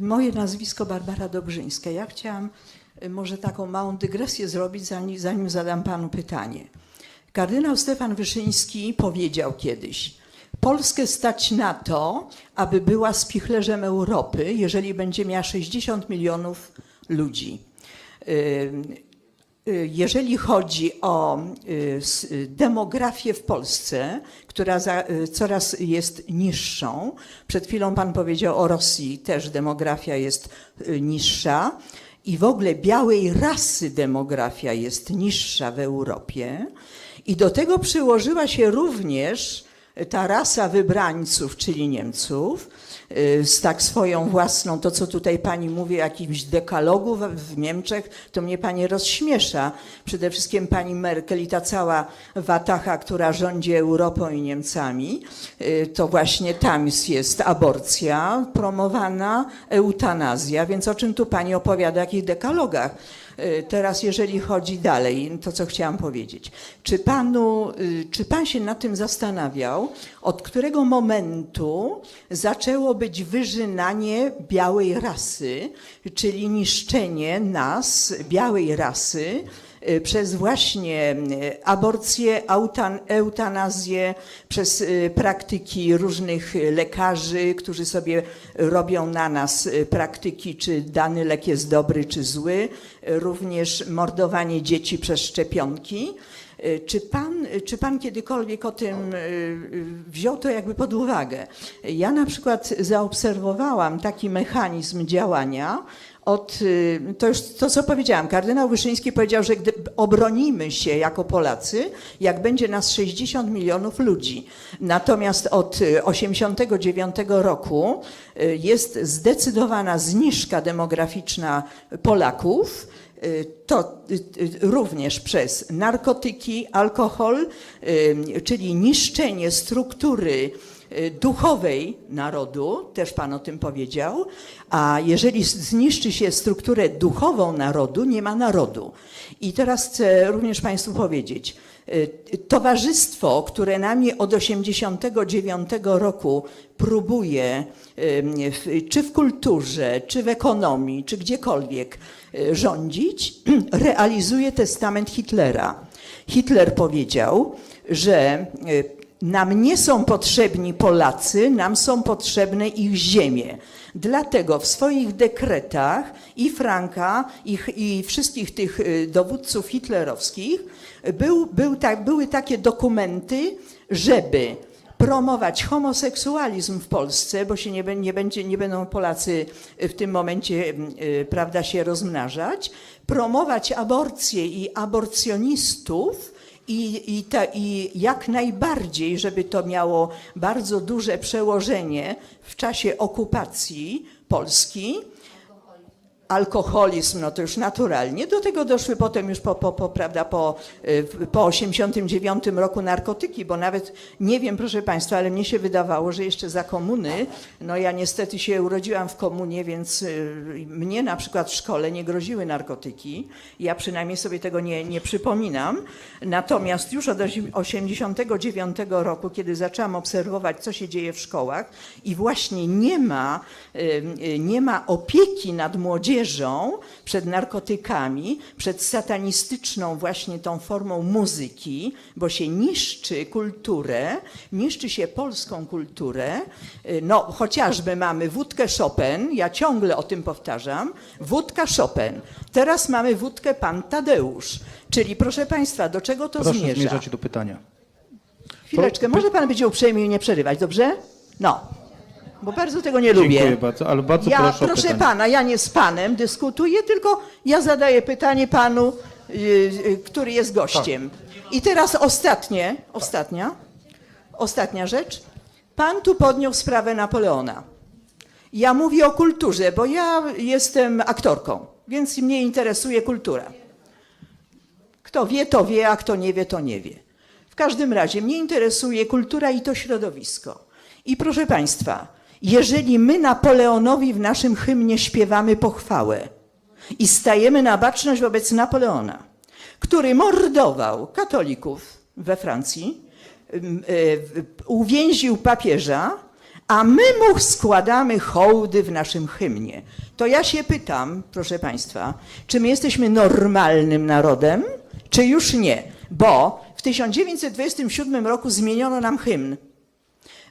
Moje nazwisko Barbara Dobrzyńska. Ja chciałam y, może taką małą dygresję zrobić, zanim, zanim zadam panu pytanie. Kardynał Stefan Wyszyński powiedział kiedyś, Polskę stać na to, aby była spichlerzem Europy, jeżeli będzie miała 60 milionów ludzi. Y, Jeżeli chodzi o y, y, demografię w Polsce, która za, coraz jest niższą, przed chwilą Pan powiedział o Rosji, też demografia jest niższa, i w ogóle białej rasy demografia jest niższa w Europie, i do tego przyłożyła się również ta rasa wybrańców, czyli Niemców, z tak swoją własną, to co tutaj pani mówi, jakimś dekalogu w, w Niemczech, to mnie pani rozśmiesza. Przede wszystkim pani Merkel i ta cała watacha, która rządzi Europą i Niemcami, y, to właśnie tam jest aborcja promowana, eutanazja, więc o czym tu pani opowiada, o jakich dekalogach? Y, Teraz, jeżeli chodzi dalej, to co chciałam powiedzieć. Czy, panu, y, czy pan się nad tym zastanawiał, od którego momentu zaczęło być wyżynanie białej rasy, czyli niszczenie nas, białej rasy, przez właśnie y, aborcję, eutanazję, przez y, praktyki różnych y, lekarzy, którzy sobie robią na nas y, praktyki, czy dany lek jest dobry, czy zły, y, również mordowanie dzieci przez szczepionki. Y, Czy pan, czy pan kiedykolwiek o tym y, y, wziął to jakby pod uwagę? Ja na przykład zaobserwowałam taki mechanizm działania, od, y, to już to, co powiedziałam, kardynał Wyszyński powiedział, że gdy obronimy się jako Polacy, jak będzie nas 60 milionów ludzi. Natomiast od y, 89 roku y, jest zdecydowana zniżka demograficzna Polaków. Y, To y, y, również przez narkotyki, alkohol, y, czyli niszczenie struktury y, duchowej narodu, też Pan o tym powiedział, a jeżeli zniszczy się strukturę duchową narodu, nie ma narodu. I teraz chcę również Państwu powiedzieć, y, towarzystwo, które nami od 89 roku próbuje, y, czy w kulturze, czy w ekonomii, czy gdziekolwiek y, rządzić, realizuje testament Hitlera. Hitler powiedział, że y, nam nie są potrzebni Polacy, nam są potrzebne ich ziemie. Dlatego w swoich dekretach i Franka, i, i wszystkich tych y, dowódców hitlerowskich był, był były takie dokumenty, żeby promować homoseksualizm w Polsce, bo się nie, nie, będzie, nie będą Polacy w tym momencie y, prawda, się rozmnażać, promować aborcję i aborcjonistów, i, i, ta, I jak najbardziej, żeby to miało bardzo duże przełożenie w czasie okupacji Polski, alkoholizm, no to już naturalnie. Do tego doszły potem już po, po, po, prawda, po, y, po 89 roku narkotyki, bo nawet nie wiem, proszę Państwa, ale mnie się wydawało, że jeszcze za komuny, no ja niestety się urodziłam w komunie, więc y, mnie na przykład w szkole nie groziły narkotyki. Ja przynajmniej sobie tego nie, nie przypominam. Natomiast już od 89 roku, kiedy zaczęłam obserwować, co się dzieje w szkołach i właśnie nie ma, y, nie ma opieki nad młodzieżą przed narkotykami, przed satanistyczną właśnie tą formą muzyki, bo się niszczy kulturę, niszczy się polską kulturę. Y, No chociażby mamy wódkę Chopin, ja ciągle o tym powtarzam, wódka Chopin. Teraz mamy wódkę Pan Tadeusz. Czyli proszę Państwa, do czego to Proszę zmierza? zmierzać do pytania. Chwileczkę, może pan będzie uprzejmy i nie przerywać, dobrze? No, bo bardzo tego nie lubię. Dziękuję bardzo, ale bardzo ja, proszę o proszę pytanie. pana, ja nie z panem dyskutuję, tylko ja zadaję pytanie panu, y, y, który jest gościem. Tak. I teraz ostatnie, ostatnia, ostatnia rzecz. Pan tu podniósł sprawę Napoleona. Ja mówię o kulturze, bo ja jestem aktorką, więc mnie interesuje kultura. Kto wie, to wie, a kto nie wie, to nie wie. W każdym razie mnie interesuje kultura i to środowisko. I proszę Państwa, jeżeli my Napoleonowi w naszym hymnie śpiewamy pochwałę i stajemy na baczność wobec Napoleona, który mordował katolików we Francji, e, uwięził papieża, a my mu składamy hołdy w naszym hymnie. To ja się pytam, proszę Państwa, czy my jesteśmy normalnym narodem, czy już nie? Bo w 1927 roku zmieniono nam hymn.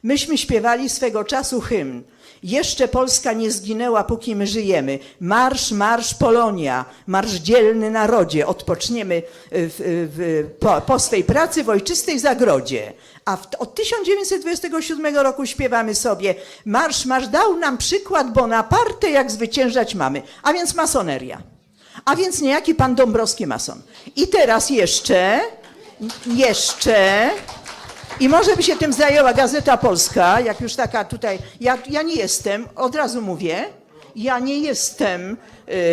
Myśmy śpiewali swego czasu hymn. Jeszcze Polska nie zginęła, póki my żyjemy. Marsz, marsz Polonia, marsz dzielny narodzie. Odpoczniemy w, w, po, po swej pracy w ojczystej zagrodzie. A w, od 1927 roku śpiewamy sobie Marsz, marsz dał nam przykład Bonaparte, jak zwyciężać mamy. A więc masoneria. A więc niejaki pan Dąbrowski mason. I teraz jeszcze, jeszcze i może by się tym zajęła Gazeta Polska, jak już taka tutaj. Ja, ja nie jestem, od razu mówię, ja nie jestem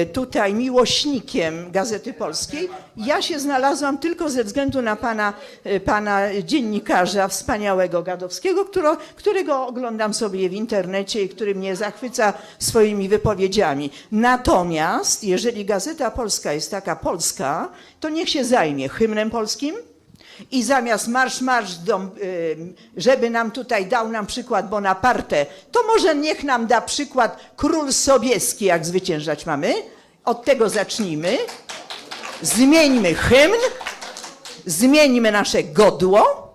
y, tutaj miłośnikiem Gazety Polskiej. Ja się znalazłam tylko ze względu na pana, y, pana dziennikarza wspaniałego Gadowskiego, którego, którego oglądam sobie w internecie i który mnie zachwyca swoimi wypowiedziami. Natomiast jeżeli Gazeta Polska jest taka polska, to niech się zajmie hymnem polskim, i zamiast marsz, marsz, y, żeby nam tutaj dał nam przykład Bonaparte, to może niech nam da przykład król Sobieski, jak zwyciężać mamy. Od tego zacznijmy. Zmieńmy hymn, zmieńmy nasze godło,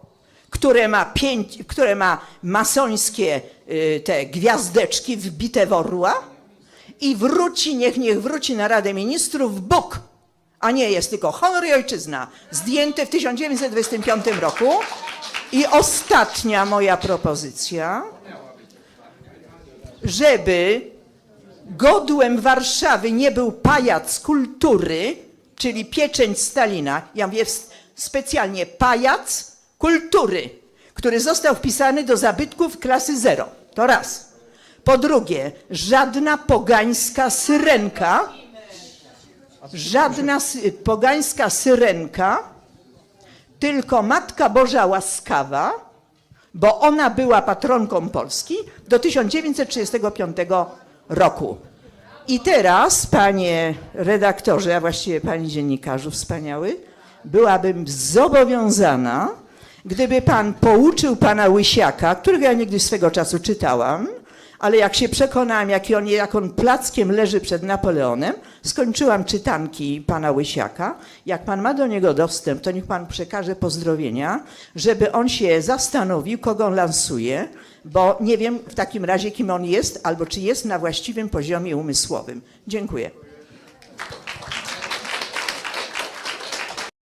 które ma, pięć, które ma masońskie y, te gwiazdeczki wbite w orła i wróci, niech, niech wróci na Radę Ministrów Bóg, a nie jest tylko honor i ojczyzna, zdjęte w 1925 roku. I ostatnia moja propozycja, żeby godłem Warszawy nie był pajac kultury, czyli pieczęć Stalina, ja mówię specjalnie pajac kultury, który został wpisany do zabytków klasy zero. To raz. Po drugie, żadna pogańska syrenka, żadna sy- pogańska syrenka, tylko Matka Boża łaskawa, bo ona była patronką Polski do 1935 roku. I teraz, panie redaktorze, a właściwie panie dziennikarzu wspaniały, byłabym zobowiązana, gdyby pan pouczył pana Łysiaka, którego ja niegdyś swego czasu czytałam, ale jak się przekonałam, jak on, jak on plackiem leży przed Napoleonem, skończyłam czytanki pana Łysiaka. Jak pan ma do niego dostęp, to niech pan przekaże pozdrowienia, żeby on się zastanowił, kogo on lansuje, bo nie wiem w takim razie, kim on jest, albo czy jest na właściwym poziomie umysłowym. Dziękuję.